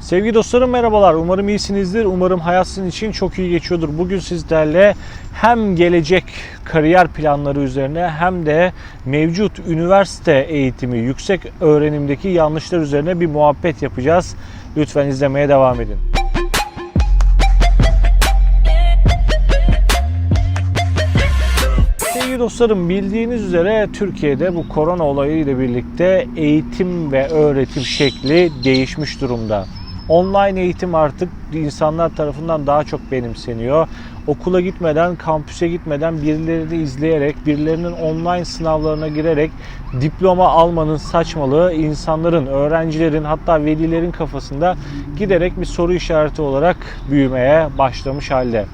Sevgili dostlarım merhabalar. Umarım iyisinizdir. Umarım hayat sizin için çok iyi geçiyordur. Bugün sizlerle hem gelecek kariyer planları üzerine hem de mevcut üniversite eğitimi, yüksek öğrenimdeki yanlışlar üzerine bir muhabbet yapacağız. Lütfen izlemeye devam edin. Dostlarım bildiğiniz üzere Türkiye'de bu korona olayı ile birlikte eğitim ve öğretim şekli değişmiş durumda. Online eğitim artık insanlar tarafından daha çok benimseniyor. Okula gitmeden, kampüse gitmeden birilerini izleyerek, birilerinin online sınavlarına girerek diploma almanın saçmalığı insanların, öğrencilerin hatta velilerin kafasında giderek bir soru işareti olarak büyümeye başlamış halde.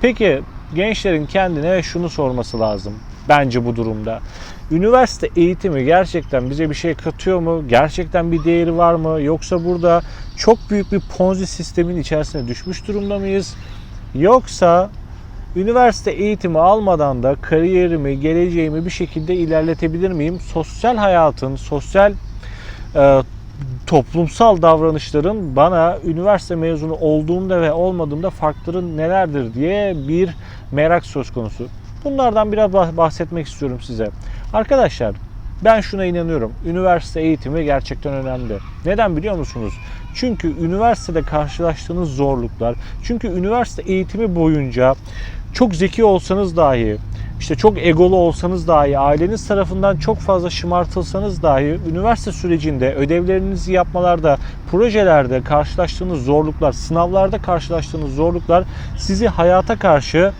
Peki gençlerin kendine şunu sorması lazım bence bu durumda. Üniversite eğitimi gerçekten bize bir şey katıyor mu? Gerçekten bir değeri var mı? Yoksa burada çok büyük bir ponzi sistemin içerisine düşmüş durumda mıyız? Yoksa üniversite eğitimi almadan da kariyerimi, geleceğimi bir şekilde ilerletebilir miyim? Sosyal hayatın, sosyal e, toplumsal davranışların bana üniversite mezunu olduğumda ve olmadığımda farkları nelerdir diye bir merak söz konusu. Bunlardan biraz bah- bahsetmek istiyorum size. Arkadaşlar ben şuna inanıyorum. Üniversite eğitimi gerçekten önemli. Neden biliyor musunuz? Çünkü üniversitede karşılaştığınız zorluklar, çünkü üniversite eğitimi boyunca çok zeki olsanız dahi, işte çok egolu olsanız dahi, aileniz tarafından çok fazla şımartılsanız dahi üniversite sürecinde ödevlerinizi yapmalarda, projelerde karşılaştığınız zorluklar, sınavlarda karşılaştığınız zorluklar sizi hayata karşı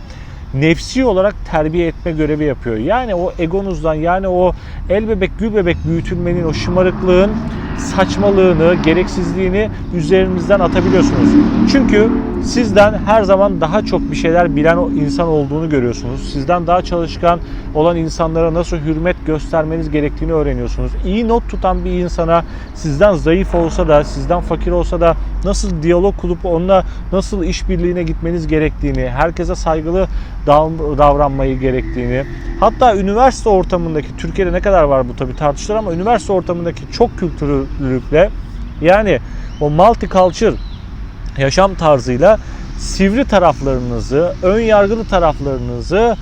nefsi olarak terbiye etme görevi yapıyor. Yani o egonuzdan yani o el bebek gül bebek büyütülmenin o şımarıklığın saçmalığını, gereksizliğini üzerinizden atabiliyorsunuz. Çünkü sizden her zaman daha çok bir şeyler bilen o insan olduğunu görüyorsunuz. Sizden daha çalışkan olan insanlara nasıl hürmet göstermeniz gerektiğini öğreniyorsunuz. İyi not tutan bir insana sizden zayıf olsa da, sizden fakir olsa da nasıl diyalog kurup onunla nasıl işbirliğine gitmeniz gerektiğini, herkese saygılı dav- davranmayı gerektiğini, hatta üniversite ortamındaki Türkiye'de ne kadar var bu tabii tartışılır ama üniversite ortamındaki çok kültürlülükle yani o multicultural yaşam tarzıyla sivri taraflarınızı, ön yargılı taraflarınızı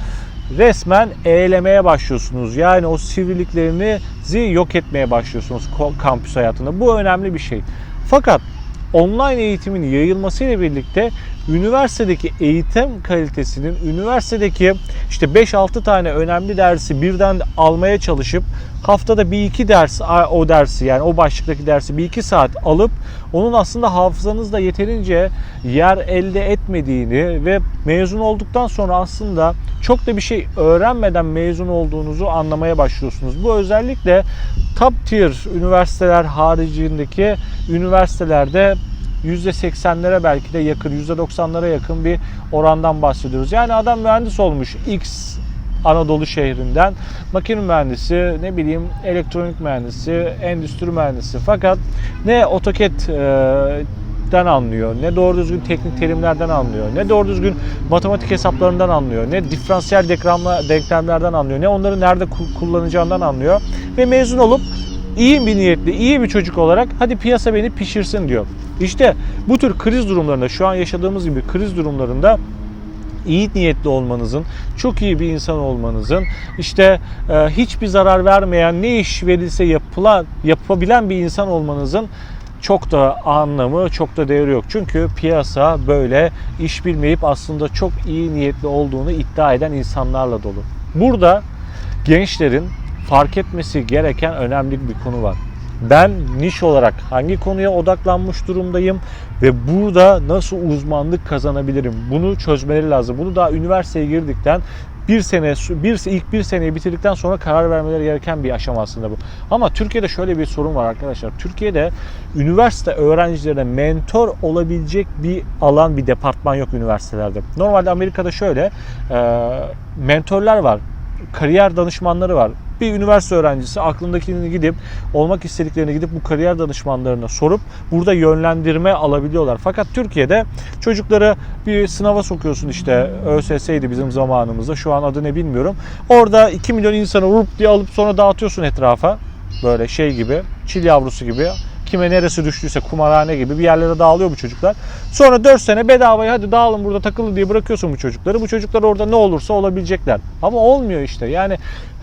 resmen eğlemeye başlıyorsunuz. Yani o sivriliklerinizi yok etmeye başlıyorsunuz kampüs hayatında. Bu önemli bir şey. Fakat online eğitimin yayılmasıyla birlikte üniversitedeki eğitim kalitesinin üniversitedeki işte 5-6 tane önemli dersi birden almaya çalışıp haftada bir iki ders o dersi yani o başlıktaki dersi bir iki saat alıp onun aslında hafızanızda yeterince yer elde etmediğini ve mezun olduktan sonra aslında çok da bir şey öğrenmeden mezun olduğunuzu anlamaya başlıyorsunuz. Bu özellikle top tier üniversiteler haricindeki üniversitelerde %80'lere belki de yakın, %90'lara yakın bir orandan bahsediyoruz. Yani adam mühendis olmuş X Anadolu şehrinden makine mühendisi, ne bileyim elektronik mühendisi, endüstri mühendisi. Fakat ne AutoCAD e, den anlıyor, ne doğru düzgün teknik terimlerden anlıyor, ne doğru düzgün matematik hesaplarından anlıyor, ne diferansiyel denklemler- denklemlerden anlıyor, ne onları nerede ku- kullanacağından anlıyor. Ve mezun olup iyi bir niyetli, iyi bir çocuk olarak hadi piyasa beni pişirsin diyor. İşte bu tür kriz durumlarında, şu an yaşadığımız gibi kriz durumlarında iyi niyetli olmanızın, çok iyi bir insan olmanızın, işte e, hiçbir zarar vermeyen, ne iş verilse yapılan, yapabilen bir insan olmanızın çok da anlamı, çok da değeri yok. Çünkü piyasa böyle iş bilmeyip aslında çok iyi niyetli olduğunu iddia eden insanlarla dolu. Burada gençlerin fark etmesi gereken önemli bir konu var. Ben niş olarak hangi konuya odaklanmış durumdayım ve burada nasıl uzmanlık kazanabilirim? Bunu çözmeleri lazım. Bunu daha üniversiteye girdikten bir sene, bir, ilk bir seneyi bitirdikten sonra karar vermeleri gereken bir aşama aslında bu. Ama Türkiye'de şöyle bir sorun var arkadaşlar. Türkiye'de üniversite öğrencilerine mentor olabilecek bir alan, bir departman yok üniversitelerde. Normalde Amerika'da şöyle e, mentorlar var kariyer danışmanları var. Bir üniversite öğrencisi aklındakini gidip olmak istediklerini gidip bu kariyer danışmanlarına sorup burada yönlendirme alabiliyorlar. Fakat Türkiye'de çocukları bir sınava sokuyorsun işte ÖSS'ydi bizim zamanımızda şu an adı ne bilmiyorum. Orada 2 milyon insanı vurup diye alıp sonra dağıtıyorsun etrafa böyle şey gibi çil yavrusu gibi Kime neresi düştüyse kumarhane gibi bir yerlere dağılıyor bu çocuklar. Sonra 4 sene bedavaya hadi dağılın burada takılın diye bırakıyorsun bu çocukları. Bu çocuklar orada ne olursa olabilecekler. Ama olmuyor işte. Yani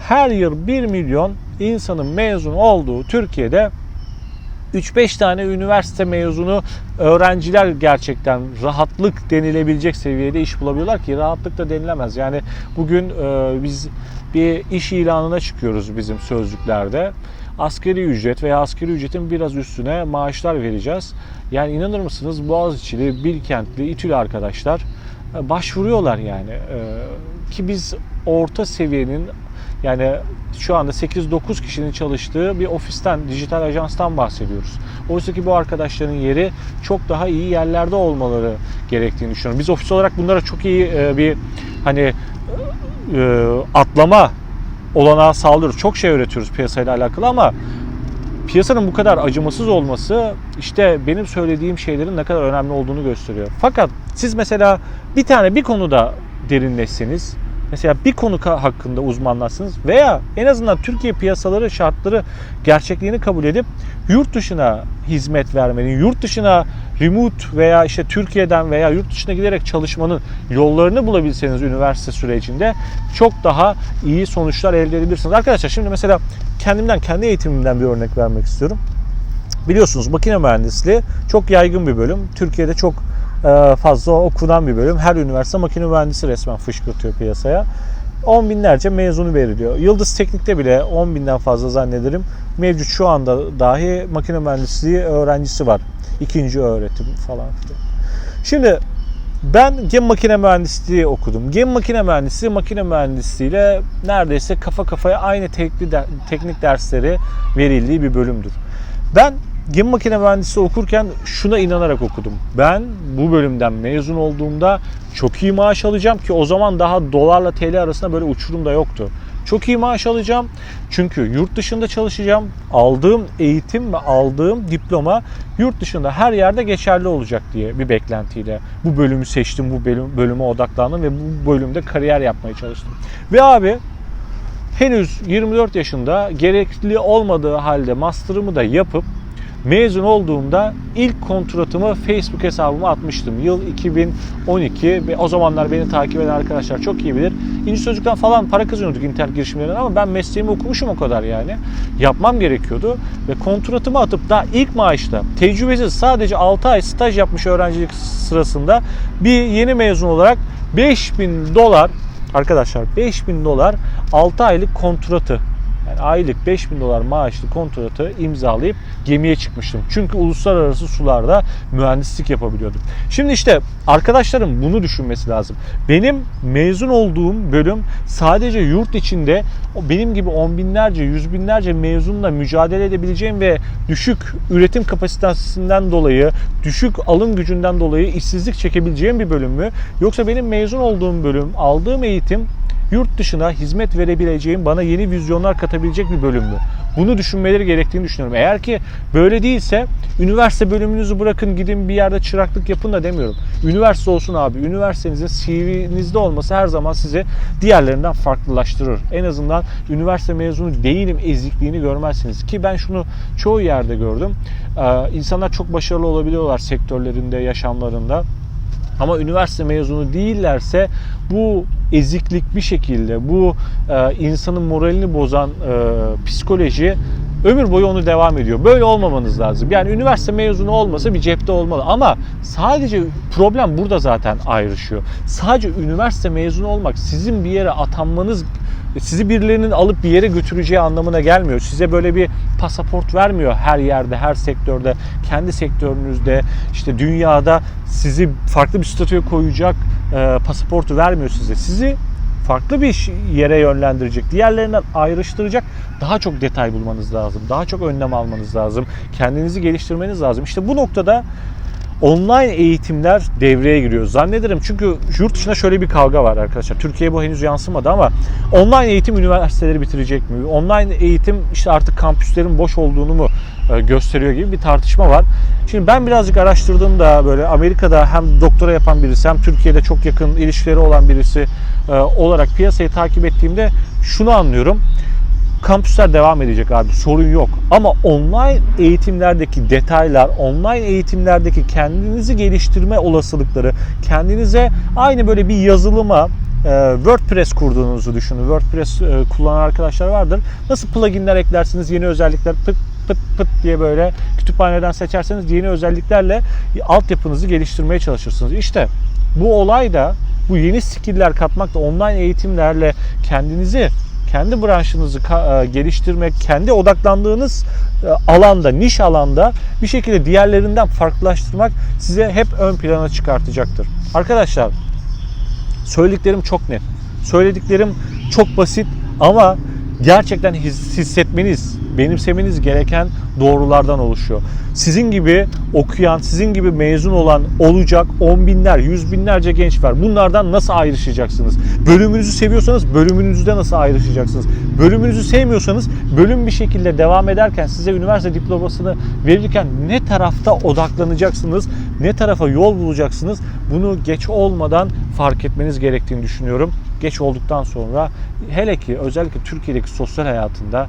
her yıl 1 milyon insanın mezun olduğu Türkiye'de 3-5 tane üniversite mezunu öğrenciler gerçekten rahatlık denilebilecek seviyede iş bulabiliyorlar ki rahatlık da denilemez. Yani bugün e, biz bir iş ilanına çıkıyoruz bizim sözlüklerde. Askeri ücret veya askeri ücretin biraz üstüne maaşlar vereceğiz. Yani inanır mısınız Boğaziçi'li, Bilkentli, İTÜ'lü arkadaşlar e, başvuruyorlar yani. E, ki biz orta seviyenin yani şu anda 8-9 kişinin çalıştığı bir ofisten, dijital ajanstan bahsediyoruz. Oysa ki bu arkadaşların yeri çok daha iyi yerlerde olmaları gerektiğini düşünüyorum. Biz ofis olarak bunlara çok iyi e, bir hani atlama olanağı sağlıyoruz. Çok şey öğretiyoruz piyasayla alakalı ama piyasanın bu kadar acımasız olması işte benim söylediğim şeylerin ne kadar önemli olduğunu gösteriyor. Fakat siz mesela bir tane bir konuda derinleşseniz mesela bir konu hakkında uzmanlaşsınız veya en azından Türkiye piyasaları şartları gerçekliğini kabul edip yurt dışına hizmet vermenin, yurt dışına remote veya işte Türkiye'den veya yurt dışına giderek çalışmanın yollarını bulabilseniz üniversite sürecinde çok daha iyi sonuçlar elde edebilirsiniz. Arkadaşlar şimdi mesela kendimden, kendi eğitimimden bir örnek vermek istiyorum. Biliyorsunuz makine mühendisliği çok yaygın bir bölüm. Türkiye'de çok e, fazla okunan bir bölüm. Her üniversite makine mühendisi resmen fışkırtıyor piyasaya. On binlerce mezunu veriliyor. Yıldız Teknik'te bile 10 binden fazla zannederim mevcut şu anda dahi makine mühendisliği öğrencisi var. İkinci öğretim falan filan. Şimdi ben gemi makine mühendisliği okudum. Gemi makine mühendisliği makine mühendisliğiyle neredeyse kafa kafaya aynı teknik, teknik dersleri verildiği bir bölümdür. Ben gemi makine mühendisliği okurken şuna inanarak okudum. Ben bu bölümden mezun olduğumda çok iyi maaş alacağım ki o zaman daha dolarla TL arasında böyle uçurum da yoktu. Çok iyi maaş alacağım. Çünkü yurt dışında çalışacağım. Aldığım eğitim ve aldığım diploma yurt dışında her yerde geçerli olacak diye bir beklentiyle bu bölümü seçtim. Bu bölüm, bölüme odaklandım ve bu bölümde kariyer yapmaya çalıştım. Ve abi henüz 24 yaşında gerekli olmadığı halde master'ımı da yapıp mezun olduğumda ilk kontratımı Facebook hesabıma atmıştım. Yıl 2012 ve o zamanlar beni takip eden arkadaşlar çok iyi bilir. İnci Sözlük'ten falan para kazanıyorduk internet girişimlerinden ama ben mesleğimi okumuşum o kadar yani. Yapmam gerekiyordu ve kontratımı atıp daha ilk maaşta tecrübesiz sadece 6 ay staj yapmış öğrencilik sırasında bir yeni mezun olarak 5000 dolar arkadaşlar 5000 dolar 6 aylık kontratı yani aylık 5000 dolar maaşlı kontratı imzalayıp gemiye çıkmıştım. Çünkü uluslararası sularda mühendislik yapabiliyordum. Şimdi işte arkadaşlarım bunu düşünmesi lazım. Benim mezun olduğum bölüm sadece yurt içinde benim gibi on binlerce, yüz binlerce mezunla mücadele edebileceğim ve düşük üretim kapasitesinden dolayı, düşük alım gücünden dolayı işsizlik çekebileceğim bir bölüm mü? Yoksa benim mezun olduğum bölüm, aldığım eğitim yurt dışına hizmet verebileceğim, bana yeni vizyonlar katabilecek bir bölüm mü? Bunu düşünmeleri gerektiğini düşünüyorum. Eğer ki böyle değilse üniversite bölümünüzü bırakın gidin bir yerde çıraklık yapın da demiyorum. Üniversite olsun abi. Üniversitenizin CV'nizde olması her zaman sizi diğerlerinden farklılaştırır. En azından üniversite mezunu değilim ezikliğini görmezsiniz. Ki ben şunu çoğu yerde gördüm. Ee, insanlar çok başarılı olabiliyorlar sektörlerinde, yaşamlarında. Ama üniversite mezunu değillerse bu eziklik bir şekilde bu e, insanın moralini bozan e, psikoloji ömür boyu onu devam ediyor. Böyle olmamanız lazım. Yani üniversite mezunu olmasa bir cepte olmalı ama sadece problem burada zaten ayrışıyor. Sadece üniversite mezunu olmak sizin bir yere atanmanız sizi birilerinin alıp bir yere götüreceği anlamına gelmiyor. Size böyle bir pasaport vermiyor her yerde, her sektörde, kendi sektörünüzde, işte dünyada sizi farklı bir statüye koyacak e, pasaportu vermiyor size. Sizi farklı bir yere yönlendirecek, diğerlerinden ayrıştıracak daha çok detay bulmanız lazım. Daha çok önlem almanız lazım. Kendinizi geliştirmeniz lazım. İşte bu noktada online eğitimler devreye giriyor. Zannederim çünkü yurt dışında şöyle bir kavga var arkadaşlar. Türkiye'ye bu henüz yansımadı ama online eğitim üniversiteleri bitirecek mi? Online eğitim işte artık kampüslerin boş olduğunu mu e, gösteriyor gibi bir tartışma var. Şimdi ben birazcık araştırdığımda böyle Amerika'da hem doktora yapan birisi hem Türkiye'de çok yakın ilişkileri olan birisi e, olarak piyasayı takip ettiğimde şunu anlıyorum kampüsler devam edecek abi sorun yok. Ama online eğitimlerdeki detaylar, online eğitimlerdeki kendinizi geliştirme olasılıkları, kendinize aynı böyle bir yazılıma e, WordPress kurduğunuzu düşünün. WordPress e, kullanan arkadaşlar vardır. Nasıl pluginler eklersiniz, yeni özellikler pıt pıt pıt diye böyle kütüphaneden seçerseniz yeni özelliklerle altyapınızı geliştirmeye çalışırsınız. İşte bu olay da bu yeni skill'ler katmak da online eğitimlerle kendinizi kendi branşınızı e, geliştirmek, kendi odaklandığınız e, alanda, niş alanda bir şekilde diğerlerinden farklılaştırmak size hep ön plana çıkartacaktır. Arkadaşlar söylediklerim çok net. Söylediklerim çok basit ama gerçekten his- hissetmeniz, benimsemeniz gereken doğrulardan oluşuyor. Sizin gibi okuyan, sizin gibi mezun olan olacak on binler, yüz binlerce genç var. Bunlardan nasıl ayrışacaksınız? Bölümünüzü seviyorsanız bölümünüzde nasıl ayrışacaksınız? Bölümünüzü sevmiyorsanız bölüm bir şekilde devam ederken size üniversite diplomasını verirken ne tarafta odaklanacaksınız? Ne tarafa yol bulacaksınız? Bunu geç olmadan fark etmeniz gerektiğini düşünüyorum. Geç olduktan sonra hele ki özellikle Türkiye'deki sosyal hayatında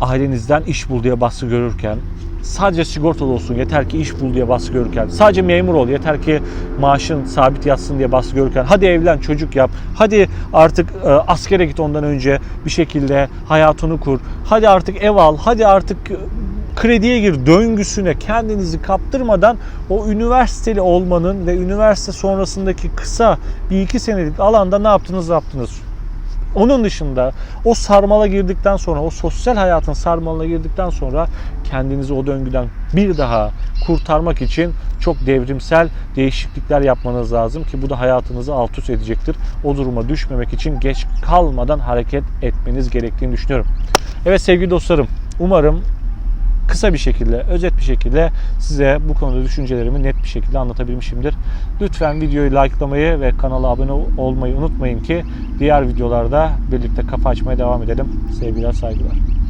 ailenizden iş bul diye baskı görürken sadece sigortalı olsun yeter ki iş bul diye baskı görürken sadece memur ol yeter ki maaşın sabit yatsın diye baskı görürken hadi evlen çocuk yap hadi artık e, askere git ondan önce bir şekilde hayatını kur hadi artık ev al hadi artık krediye gir döngüsüne kendinizi kaptırmadan o üniversiteli olmanın ve üniversite sonrasındaki kısa bir iki senelik alanda ne yaptınız yaptınız onun dışında o sarmala girdikten sonra, o sosyal hayatın sarmalına girdikten sonra kendinizi o döngüden bir daha kurtarmak için çok devrimsel değişiklikler yapmanız lazım ki bu da hayatınızı alt üst edecektir. O duruma düşmemek için geç kalmadan hareket etmeniz gerektiğini düşünüyorum. Evet sevgili dostlarım, umarım kısa bir şekilde, özet bir şekilde size bu konuda düşüncelerimi net bir şekilde anlatabilmişimdir. Lütfen videoyu likelamayı ve kanala abone olmayı unutmayın ki diğer videolarda birlikte kafa açmaya devam edelim. Sevgiler, saygılar.